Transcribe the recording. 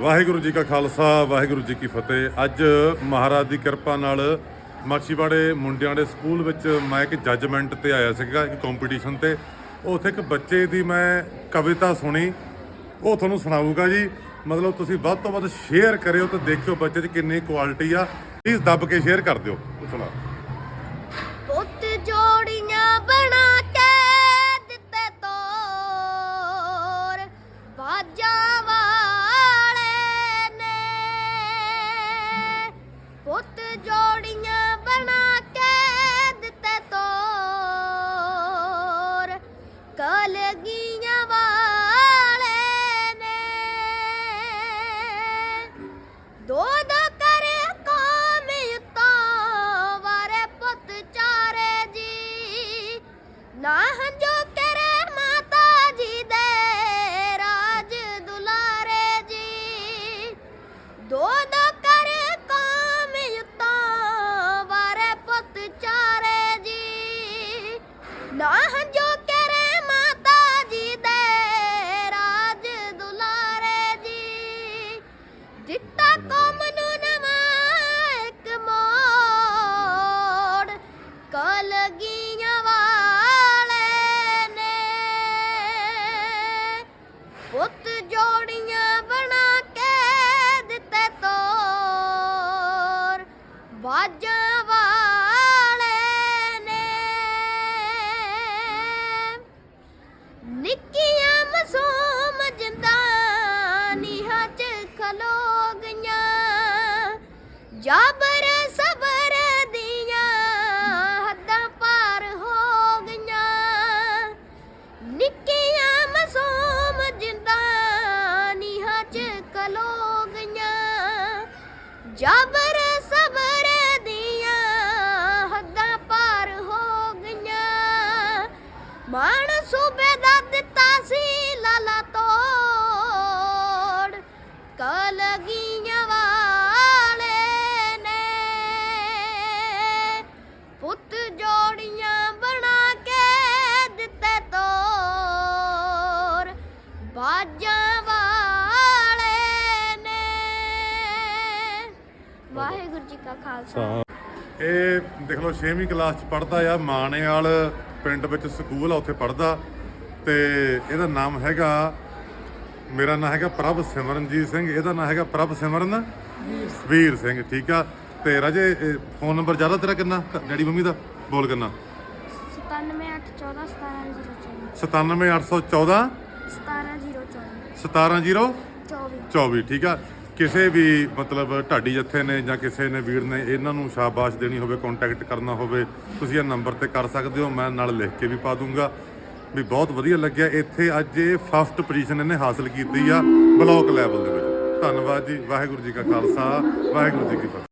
ਵਾਹਿਗੁਰੂ ਜੀ ਕਾ ਖਾਲਸਾ, ਵਾਹਿਗੁਰੂ ਜੀ ਕੀ ਫਤਿਹ। ਅੱਜ ਮਹਾਰਾਜ ਦੀ ਕਿਰਪਾ ਨਾਲ ਮਾਛੀਵਾੜੇ ਮੁੰਡਿਆਂ ਦੇ ਸਕੂਲ ਵਿੱਚ ਮੈਂ ਇੱਕ ਜੱਜਮੈਂਟ ਤੇ ਆਇਆ ਸੀਗਾ, ਇੱਕ ਕੰਪੀਟੀਸ਼ਨ ਤੇ। ਉੱਥੇ ਇੱਕ ਬੱਚੇ ਦੀ ਮੈਂ ਕਵਿਤਾ ਸੁਣੀ, ਉਹ ਤੁਹਾਨੂੰ ਸੁਣਾਊਗਾ ਜੀ। ਮਤਲਬ ਤੁਸੀਂ ਵੱਧ ਤੋਂ ਵੱਧ ਸ਼ੇਅਰ ਕਰਿਓ ਤੇ ਦੇਖਿਓ ਬੱਚੇ 'ਚ ਕਿੰਨੀ ਕੁਆਲਿਟੀ ਆ। ਪਲੀਜ਼ ਦੱਬ ਕੇ ਸ਼ੇਅਰ ਕਰ ਦਿਓ। ਸੁਣਾ ਪੁੱਤ ਜੋੜੀਆਂ ਬਣਾ ਨਾ ਹੰਜੋ ਕਰੇ ਮਾਤਾ ਜੀ ਦੇ, ਰਾਜ ਦੁਲਾਰੇ ਜੀ। ਦਿੱਤਾ ਕੌਮ ਨੂੰ ਨਵਾਂ ਮੋੜ, ਕਲਗੀਆਂ ਵਾਲੇ ਨੇ। ਪੁੱਤ ਜੋੜੀਆਂ ਬਣਾ ਕੇ ਦਿੱਤੇ ਤੋਰ, ਬਾਜਾਂ ਜਾਬਰ ਸਬਰ ਦੀਆਂ ਹੱਦਾਂ ਪਾਰ ਹੋ ਗਈਆਂ। ਨਿੱਕੀਆਂ ਮਾਸੂਮ ਜਿੰਦਾਂ ਨੀਹਾਂ 'ਚ ਖਲੋ ਗਈਆਂ। ਜਾਬਰ ਵਾਹਿਗੁਰੂ ਜੀ ਕਾ ਖਾਲਸਾ। ਇਹ ਦੇਖ ਲਓ 6ਵੀਂ ਕਲਾਸ ਚ ਪੜਦਾ ਆ ਮਾਣੇਵਾਲ ਪਿੰਡ ਵਿੱਚ ਸਕੂਲ ਆ ਉੱਥੇ ਪੜਦਾ ਤੇ ਇਹਦਾ ਨਾਮ ਹੈਗਾ ਮੇਰਾ ਨਾਮ ਹੈਗਾ ਪ੍ਰਭ ਸਿਮਰਨਜੀਤ ਸਿੰਘ ਇਹਦਾ ਨਾਮ ਹੈਗਾ ਪ੍ਰਭ ਸਿਮਰਨ ਵੀਰ ਸਿੰਘ ਠੀਕ ਆ। ਤੇ ਰਾਜੇ ਫੋਨ ਨੰਬਰ ਜ਼ਿਆਦਾ ਤੇਰਾ ਕਿੰਨਾ? ਡੈਡੀ ਮੰਮੀ ਦਾ? ਬੋਲ ਕਿੰਨਾ? 9781417024 97814 17024 17024 ਠੀਕ ਆ। ਕਿਸੇ ਵੀ ਮਤਲਬ ਢਾਡੀ ਜੱਥੇ ਨੇ ਜਾਂ ਕਿਸੇ ਨੇ ਵੀਰ ਨੇ ਇਹਨਾਂ ਨੂੰ ਸ਼ਾਬਾਸ਼ ਦੇਣੀ ਹੋਵੇ ਕੰਟੈਕਟ ਕਰਨਾ ਹੋਵੇ, ਤੁਸੀਂ ਇਹ ਨੰਬਰ ਤੇ ਕਰ ਸਕਦੇ ਹੋ, ਮੈਂ ਨਾਲ ਲਿਖ ਕੇ ਵੀ ਪਾ ਦੂੰਗਾ। ਵੀ ਬਹੁਤ ਵਧੀਆ ਲੱਗਿਆ। ਇੱਥੇ ਅੱਜ ਇਹ ਫਸਟ ਪੋਜੀਸ਼ਨ ਇਹਨੇ ਹਾਸਲ ਕੀਤੀ ਆ ਬਲਾਕ ਲੈਵਲ ਦੇ ਵਿੱਚ। ਧੰਨਵਾਦ ਜੀ। ਵਾਹਿਗੁਰੂ ਜੀ ਕਾ ਖਾਲਸਾ, ਵਾਹਿਗੁਰੂ ਜੀ ਕੀ ਫਤਿਹ।